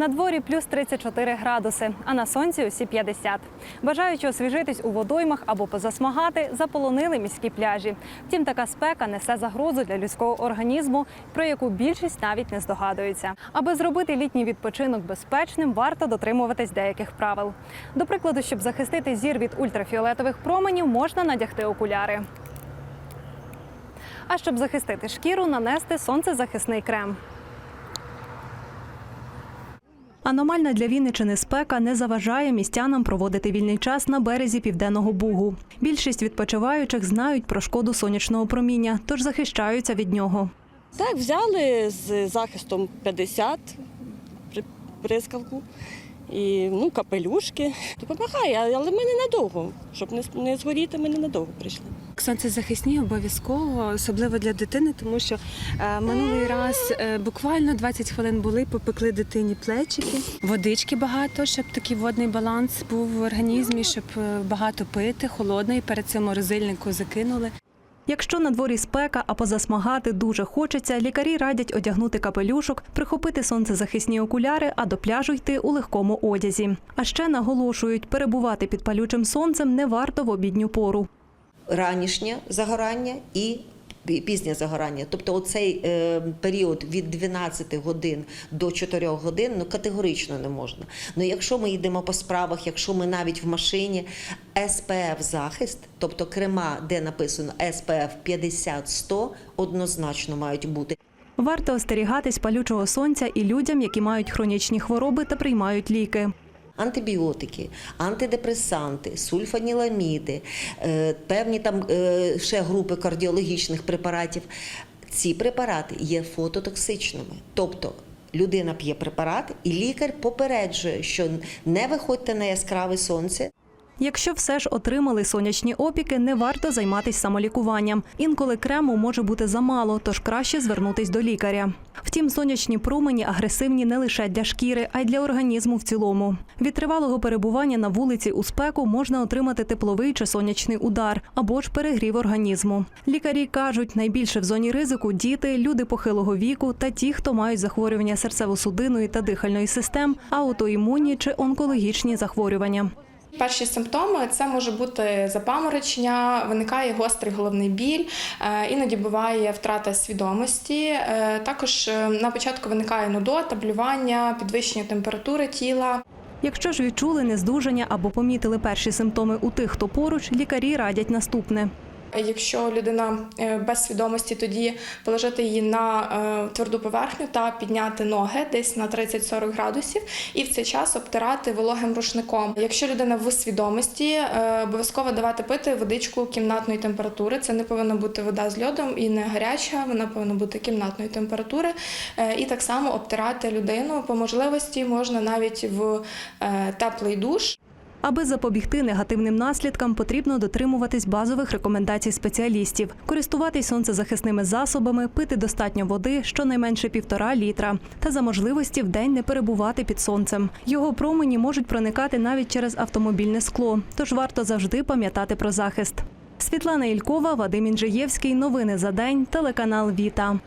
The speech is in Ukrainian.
На дворі плюс 34 градуси, а на сонці усі 50. Бажаючи освіжитись у водоймах або позасмагати, заполонили міські пляжі. Втім, така спека несе загрозу для людського організму, про яку більшість навіть не здогадується. Аби зробити літній відпочинок безпечним, варто дотримуватись деяких правил. До прикладу, щоб захистити зір від ультрафіолетових променів, можна надягти окуляри. А щоб захистити шкіру, нанести сонцезахисний крем. Аномальна для Вінничини спека не заважає містянам проводити вільний час на березі південного бугу. Більшість відпочиваючих знають про шкоду сонячного проміння, тож захищаються від нього. Так, взяли з захистом 50 при- прискавку і ну, капелюшки. Допомагає, але ми ненадовго. Щоб не згоріти, ми ненадовго прийшли. Сонцезахисні обов'язково, особливо для дитини, тому що е, минулий раз е, буквально 20 хвилин були, попекли дитині плечики, водички багато, щоб такий водний баланс був в організмі, щоб е, багато пити, холодної, перед цим морозильнику закинули. Якщо на дворі спека, а позасмагати дуже хочеться, лікарі радять одягнути капелюшок, прихопити сонцезахисні окуляри, а до пляжу йти у легкому одязі. А ще наголошують, перебувати під палючим сонцем не варто в обідню пору. Ранішнє загорання і пізнє загорання. Тобто оцей е, період від 12 годин до 4 годин ну, категорично не можна. Ну якщо ми йдемо по справах, якщо ми навіть в машині, СПФ захист, тобто крема, де написано СПФ 50-100, однозначно мають бути. Варто остерігатись палючого сонця і людям, які мають хронічні хвороби та приймають ліки. Антибіотики, антидепресанти, сульфаніламіди, е, певні там е, ще групи кардіологічних препаратів. Ці препарати є фототоксичними. Тобто людина п'є препарат, і лікар попереджує, що не виходьте на яскраве сонце, Якщо все ж отримали сонячні опіки, не варто займатися самолікуванням. Інколи крему може бути замало, тож краще звернутись до лікаря. Втім, сонячні промені агресивні не лише для шкіри, а й для організму в цілому. Від тривалого перебування на вулиці у спеку можна отримати тепловий чи сонячний удар або ж перегрів організму. Лікарі кажуть, найбільше в зоні ризику діти, люди похилого віку та ті, хто мають захворювання серцево-судинної та дихальної систем, аутоімунні чи онкологічні захворювання. Перші симптоми це може бути запаморочення, виникає гострий головний біль, е, іноді буває втрата свідомості. Е, Також е, на початку виникає нудота, блювання, підвищення температури тіла. Якщо ж відчули нездужання або помітили перші симптоми у тих, хто поруч, лікарі радять наступне. Якщо людина е, без свідомості, тоді положити її на е, тверду поверхню та підняти ноги десь на 30-40 градусів, і в цей час обтирати вологим рушником. Якщо людина в свідомості, е, обов'язково давати пити водичку кімнатної температури. Це не повинна бути вода з льодом і не гаряча, вона повинна бути кімнатної температури. І так само обтирати людину по можливості можна навіть в теплий душ. Аби запобігти негативним наслідкам, потрібно дотримуватись базових рекомендацій спеціалістів, користуватись сонцезахисними засобами, пити достатньо води, щонайменше півтора літра, та за можливості вдень не перебувати під сонцем. Його промені можуть проникати навіть через автомобільне скло, тож варто завжди пам'ятати про захист. Світлана Ількова, Вадим Інжиєвський. Новини за день. Телеканал Віта.